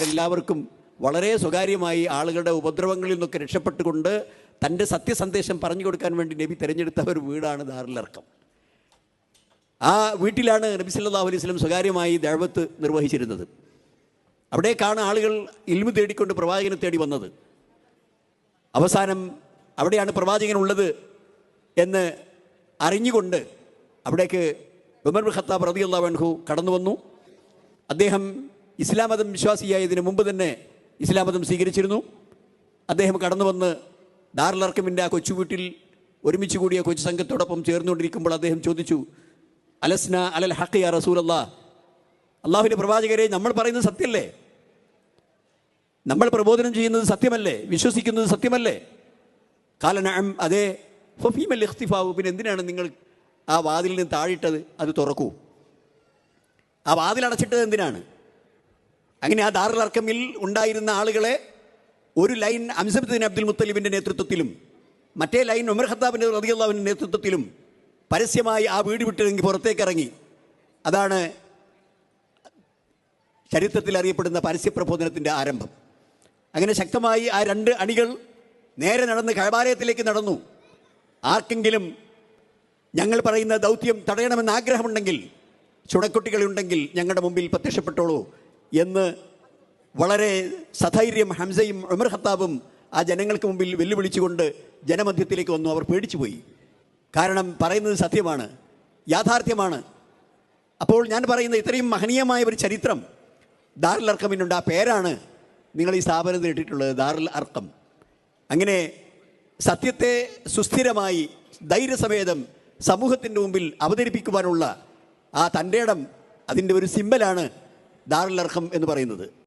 അവരെല്ലാവർക്കും വളരെ സ്വകാര്യമായി ആളുകളുടെ ഉപദ്രവങ്ങളിൽ നിന്നൊക്കെ രക്ഷപ്പെട്ടുകൊണ്ട് തന്റെ സത്യസന്ദേശം പറഞ്ഞു കൊടുക്കാൻ വേണ്ടി നബി തിരഞ്ഞെടുത്ത ഒരു വീടാണ് ദാറിലർക്കം ആ വീട്ടിലാണ് നബി സല്ലാ അലൈഹി സ്വലം സ്വകാര്യമായി ദഴവത്ത് നിർവഹിച്ചിരുന്നത്. അവിടേക്കാണ് ആളുകൾ ഇൽമു തേടിക്കൊണ്ട് പ്രവാചകനെ തേടി വന്നത്. അവസാനം അവിടെയാണ് പ്രവാചകൻ ഉള്ളത് എന്ന് അറിഞ്ഞുകൊണ്ട് അവിടേക്ക് ഉമർ ഖത്താബ് റളിയല്ലാഹു അൻഹു കടന്നു വന്നു അദ്ദേഹം ഇസ്ലാം മതം വിശ്വാസിയായതിനു മുമ്പ് തന്നെ ഇസ്ലാം മതം സ്വീകരിച്ചിരുന്നു. അദ്ദേഹം കടന്നു വന്ന് ദാർലർക്കമിന്റെ ആ കൊച്ചുവീട്ടിൽ ഒരുമിച്ച് കൂടിയ കൊച്ചു സംഘത്തോടൊപ്പം ചേർന്നുകൊണ്ടിരിക്കുമ്പോൾ അദ്ദേഹം ചോദിച്ചു അലസ്ന അലൽ ഹക്കിയ അല്ല അള്ളാഹുവിന്റെ പ്രവാചകരെ നമ്മൾ പറയുന്നത് സത്യമല്ലേ? നമ്മൾ പ്രബോധനം ചെയ്യുന്നത് സത്യമല്ലേ? വിശ്വസിക്കുന്നത് സത്യമല്ലേ? കാലനഅം അതെ. ഫഫീമൽ ഇഖ്തിഫാവു പിന്നെ എന്തിനാണ് നിങ്ങൾ ആ വാതിലിൽ നിന്ന് താഴിട്ടത് അത് തുറക്കൂ. ആ വാതിൽ അടച്ചിട്ടത് എന്തിനാണ്? അങ്ങനെ ആ ദാറുൽ അർക്കമിൽ ഉണ്ടായിരുന്ന ആളുകളെ ഒരു ലൈൻ അംസബുദ്ദീൻ അബ്ദുൽ മുത്തലിബിന്റെ നേതൃത്വത്തിലും മറ്റേ ലൈൻ ഉമർ ഖത്താബിന്റെ റതിയുള്ളാവിന്റെ നേതൃത്വത്തിലും പരസ്യമായി ആ വീട് വിട്ടിറങ്ങി പുറത്തേക്കിറങ്ങി അതാണ് ചരിത്രത്തിൽ അറിയപ്പെടുന്ന പരസ്യപ്രബോധനത്തിന്റെ ആരംഭം. അങ്ങനെ ശക്തമായി ആ രണ്ട് അണികൾ നേരെ നടന്ന് കഴബാലയത്തിലേക്ക് നടന്നു. ആർക്കെങ്കിലും ഞങ്ങൾ പറയുന്ന ദൗത്യം തടയണമെന്ന് ആഗ്രഹമുണ്ടെങ്കിൽ ചുണക്കുട്ടികളുണ്ടെങ്കിൽ ഞങ്ങളുടെ മുമ്പിൽ പ്രത്യക്ഷപ്പെട്ടോളൂ. എന്ന് വളരെ സധൈര്യം ഹംസയും ഉമർ ഖത്താബും ആ ജനങ്ങൾക്ക് മുമ്പിൽ വെല്ലുവിളിച്ചുകൊണ്ട് ജനമധ്യത്തിലേക്ക് വന്നു. അവർ പേടിച്ചുപോയി കാരണം പറയുന്നത് സത്യമാണ്. യാഥാർത്ഥ്യമാണ്. അപ്പോൾ ഞാൻ പറയുന്ന ഇത്രയും മഹനീയമായ ഒരു ചരിത്രം ദാറുൽ അർക്കമിനുണ്ട് ആ പേരാണ് നിങ്ങൾ ഈ സ്ഥാപനത്തിൽ ഇട്ടിട്ടുള്ളത് ദാറുൽ അർക്കം അങ്ങനെ സത്യത്തെ സുസ്ഥിരമായി ധൈര്യസമേതം സമൂഹത്തിന്റെ മുമ്പിൽ അവതരിപ്പിക്കുവാനുള്ള ആ തന്റെ ഇടം അതിന്റെ ഒരു സിമ്പലാണ് ദാറുൽ അർഹം എന്ന് പറയുന്നത്.